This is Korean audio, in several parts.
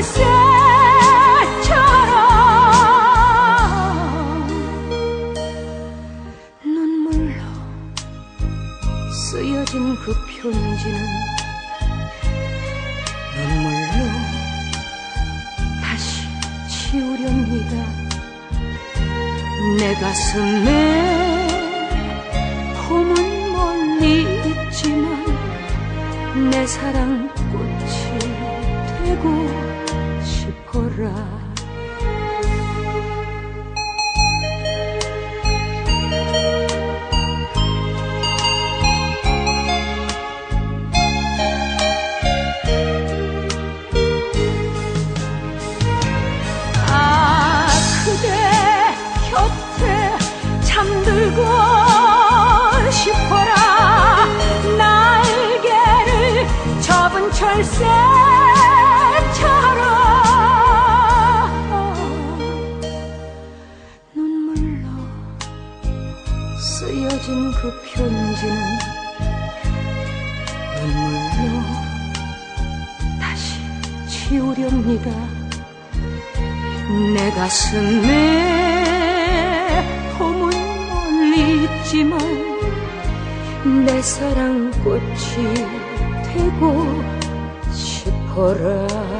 접은 철새처럼 눈물로 쓰여진 그 편지는 눈물로 다시 지우렵니다. 내 가슴에 봄은 멀리 있지만 내 사랑 꽃이 되고 아 접은 철새 편지는 눈물로 다시 지우렵니다. 내 가슴에 봄은 멀리 있지만 내 사랑 꽃이 되고 싶어라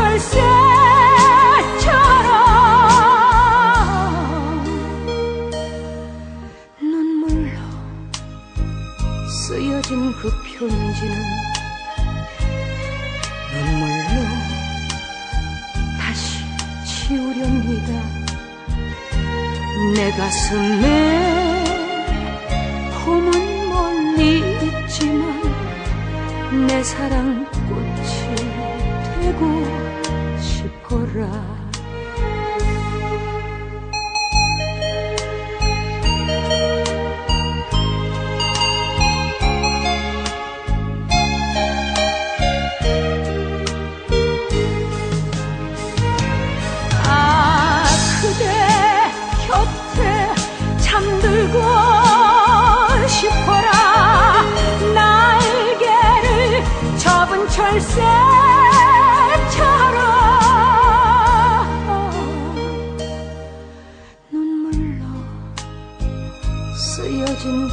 철새처럼 눈물로 쓰여진 그 편지는 눈물로 다시 지우렵니다. 내 가슴에 아 접은 철새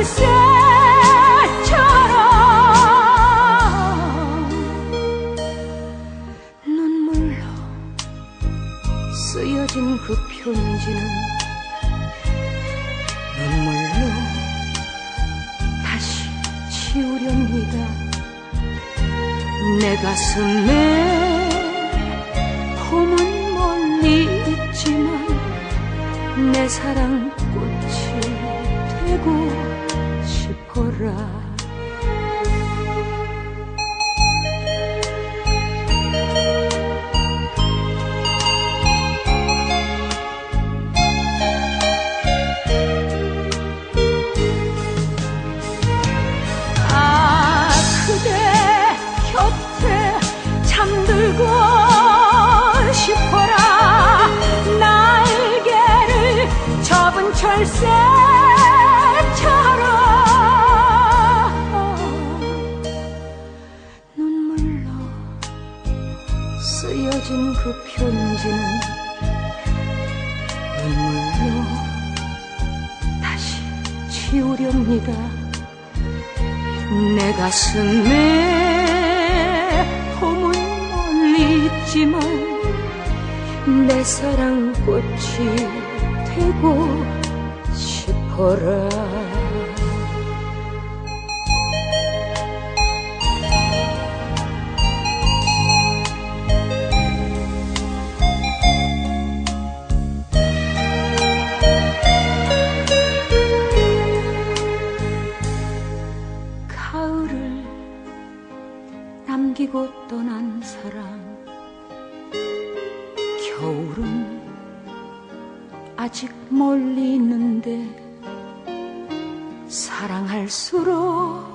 철새처럼 눈물로 쓰여진 그 편지는 눈물로 다시 지우렵니다. 내 가슴에 봄은 멀리 있지만 내 사랑 꽃이 되고 싶 지우렵니다. 내 가슴에 봄은 멀리 있지만 내 사랑 꽃이 되고 싶어라. 가을을 남기고 떠난 사랑 겨울은 아직 멀리 있는데 사랑할수록